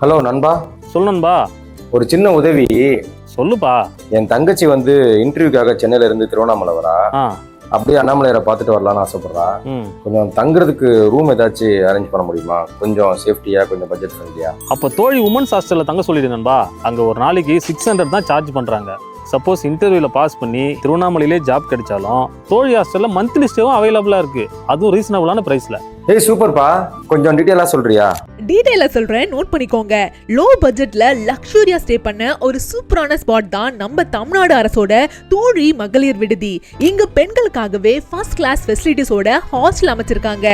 Hello நண்பா. சொல்லு நண்பா. ஒரு சின்ன உதவி. சொல்லுப்பா. என் தங்கச்சி வந்து இன்டர்வியூக்காக சென்னையில இருந்து திருவண்ணாமலை வரா. அப்படியே அண்ணாமலையரை பார்த்துட்டு வரலாம்னு ஆசைப்படுறா. கொஞ்சம் தங்குறதுக்கு ரூம் ஏதாச்சும் அரேஞ்ச் பண்ண முடியுமா? கொஞ்சம் சேஃப்டியா கொஞ்சம் பட்ஜெட் ஃப்ரெண்ட்லியா அப்போ தோழி உமன்ஸ் ஹாஸ்டலில் தங்க சொல்லிடு நண்பா. அங்கே ஒரு நாளைக்கு சிக்ஸ் ஹண்ட்ரட் தான் சார்ஜ் பண்ணுறாங்க சப்போஸ் இன்டர்வியூவில் பாஸ் பண்ணி திருவண்ணாமலையிலே ஜாப் கிடைச்சாலும் தோழி ஹாஸ்டலில் மந்த்லி ஸ்டேவும் அவைலபிளாக இருக்குது அதுவும் ரீசனபிளான ப்ரைஸில் ஏய் சூப்பர்ப்பா கொஞ்சம் டீட்டெயிலாக சொல்றியா? டீடைல சொல்றேன் நோட் பண்ணிக்கோங்க. லோ பட்ஜெட்ல லக்ஸூரியா ஸ்டே பண்ண ஒரு சூப்பரான ஸ்பாட் தான் நம்ம தமிழ்நாடு அரசோட தோழி மகளிர் விடுதி. இங்க பெண்களுக்காகவே ஃபர்ஸ்ட் கிளாஸ் ஃபெசிலிட்டிஸோட ஹாஸ்டல் அமைச்சிருக்காங்க.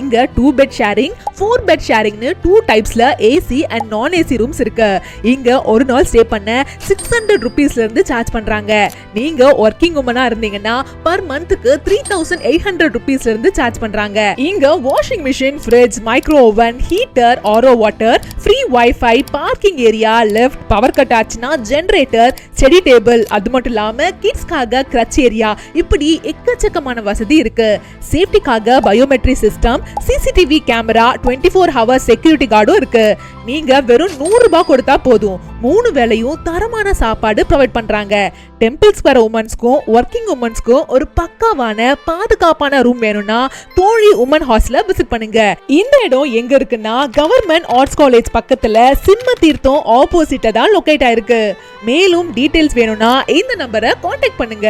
இங்க two bed sharing four bed ஷேரிங்னு two டைப்ஸ்ல AC and non AC rooms இருக்கு. இங்க ஒரு நாள் ஸ்டே பண்ண சிக்ஸ் ஹண்ட்ரட் ருபீஸ்ல இருந்து சார்ஜ் பண்றாங்க. நீங்க ஒர்க்கிங் உமனா இருந்தீங்கன்னா பர் மந்த்துக்கு த்ரீ தௌசண்ட் எயிட் ஹண்ட்ரட் ருபீஸ்ல இருந்து சார்ஜ் பண்றாங்க. இங்க washing machine fridge micro oven heater or water free wifi parking area lift power cut ஆச்சுன்னா ஜென்ரேட்டர் ஸ்டடி டேபிள் அது மட்டும் இல்லாம கிட்ஸ்க்காக கிரச் ஏரியா இப்படி எக்கச்சக்கமான வசதி இருக்கு. சேஃப்டிக்காக biometric system CCTV camera twenty four hour security கார்டும் இருக்கு. நீங்க வெறும் நூறு ரூபாய் கொடுத்தா போதும். மூணு வேலையும் தரமான சாப்பாடு ப்ரொவைட் பண்றாங்க. டெம்பிள்ஸ் வர உமன்ஸ்க்கும் ஒர்க்கிங் உமன்ஸ்க்கும் ஒரு பக்காவான பாதுகாப்பான ரூம் வேணும்னா தோழி உமன் ஹாஸ்டல விசிட் பண்ணுங்க. இந்த இடம் எங்க இருக்குன்னா கவர்மெண்ட் ஆர்ட்ஸ் காலேஜ் பக்கத்துல சிம்ம தீர்த்தம் ஆப்போசிட்ட தான் லொக்கேட் ஆயிருக்கு. மேலும் டீடைல்ஸ் வேணும்னா இந்த நம்பரை காண்டாக்ட் பண்ணுங்க.